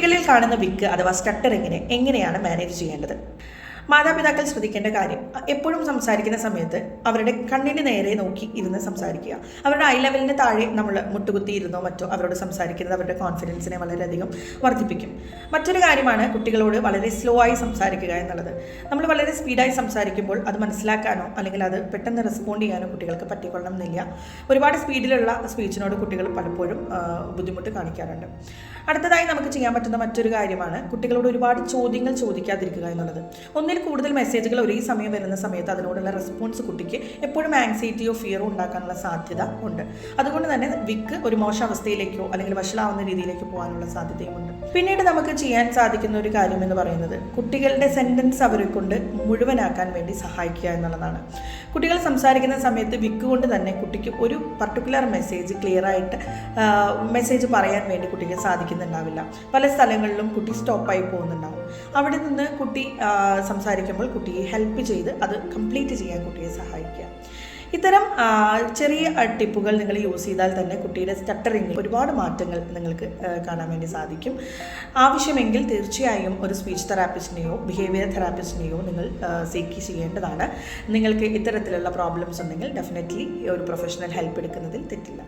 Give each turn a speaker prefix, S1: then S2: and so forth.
S1: കുട്ടികളിൽ കാണുന്ന വിക്ക് അഥവാ സ്റ്റട്ടറിങ്ങിനെ എങ്ങനെയാണ് മാനേജ് ചെയ്യേണ്ടത്? മാതാപിതാക്കൾ ശ്രദ്ധിക്കേണ്ട കാര്യം എപ്പോഴും സംസാരിക്കുന്ന സമയത്ത് അവരുടെ കണ്ണിന് നേരെ നോക്കി ഇരുന്ന് സംസാരിക്കുക. അവരുടെ ഐ ലെവലിന് താഴെ നമ്മൾ മുട്ടുകുത്തി ഇരുന്നോ മറ്റോ അവരോട് സംസാരിക്കുന്നത് അവരുടെ കോൺഫിഡൻസിനെ വളരെയധികം വർദ്ധിപ്പിക്കും. മറ്റൊരു കാര്യമാണ് കുട്ടികളോട് വളരെ സ്ലോ ആയി സംസാരിക്കുക എന്നുള്ളത്. നമ്മൾ വളരെ സ്പീഡായി സംസാരിക്കുമ്പോൾ അത് മനസ്സിലാക്കാനോ അല്ലെങ്കിൽ അത് പെട്ടെന്ന് റെസ്പോണ്ട് ചെയ്യാനോ കുട്ടികൾക്ക് പറ്റിക്കൊള്ളണം എന്നില്ല. ഒരുപാട് സ്പീഡിലുള്ള സ്പീച്ചിനോട് കുട്ടികൾ പലപ്പോഴും ബുദ്ധിമുട്ട് കാണിക്കാറുണ്ട്. അടുത്തതായി നമുക്ക് ചെയ്യാൻ പറ്റുന്ന മറ്റൊരു കാര്യമാണ് കുട്ടികളോട് ഒരുപാട് ചോദ്യങ്ങൾ ചോദിക്കാതിരിക്കുക എന്നുള്ളത്. ഒന്നിൽ കൂടുതൽ മെസ്സേജുകൾ ഒരേ സമയം വരുന്ന സമയത്ത് അതിനോടുള്ള റെസ്പോൺസ് കുട്ടിക്ക് എപ്പോഴും ആങ്സൈറ്റിയോ ഫിയറോ ഉണ്ടാക്കാനുള്ള സാധ്യത ഉണ്ട്. അതുകൊണ്ട് തന്നെ വിക്ക് ഒരു മോശാവസ്ഥയിലേക്കോ അല്ലെങ്കിൽ വഷളാവുന്ന രീതിയിലേക്ക് പോകാനുള്ള സാധ്യതയുമുണ്ട്. പിന്നീട് നമുക്ക് ചെയ്യാൻ സാധിക്കുന്ന ഒരു കാര്യം എന്ന് പറയുന്നത് കുട്ടികളുടെ സെന്റൻസ് അവരെ കൊണ്ട് മുഴുവനാക്കാൻ വേണ്ടി സഹായിക്കുക എന്നുള്ളതാണ്. കുട്ടികൾ സംസാരിക്കുന്ന സമയത്ത് വിക്ക് കൊണ്ട് തന്നെ കുട്ടിക്ക് ഒരു പർട്ടിക്കുലർ മെസ്സേജ് ക്ലിയർ ആയിട്ട് മെസ്സേജ് പറയാൻ വേണ്ടി കുട്ടിക്ക് സാധിക്കുന്നുണ്ടാവില്ല. പല സ്ഥലങ്ങളിലും കുട്ടി സ്റ്റോപ്പായി പോകുന്നുണ്ടാവും. അവിടെ നിന്ന് കുട്ടി സംസാരിക്കുമ്പോൾ കുട്ടിയെ ഹെൽപ്പ് ചെയ്ത് അത് കംപ്ലീറ്റ് ചെയ്യാൻ കുട്ടിയെ സഹായിക്കുക. ഇത്തരം ചെറിയ ടിപ്പുകൾ നിങ്ങൾ യൂസ് ചെയ്താൽ തന്നെ കുട്ടിയുടെ സ്റ്റട്ടറിങ്ങിൽ ഒരുപാട് മാറ്റങ്ങൾ നിങ്ങൾക്ക് കാണാൻ വേണ്ടി സാധിക്കും. ആവശ്യമെങ്കിൽ തീർച്ചയായും ഒരു സ്പീച്ച് തെറാപ്പിസ്റ്റിനെയോ ബിഹേവിയർ തെറാപ്പിസ്റ്റിനെയോ നിങ്ങൾ സീക്ക് ചെയ്യേണ്ടതാണ്. നിങ്ങൾക്ക് ഇത്തരത്തിലുള്ള പ്രോബ്ലംസ് ഉണ്ടെങ്കിൽ ഡെഫിനറ്റ്ലി ഒരു പ്രൊഫഷണൽ ഹെൽപ്പ് എടുക്കുന്നതിൽ തെറ്റില്ല.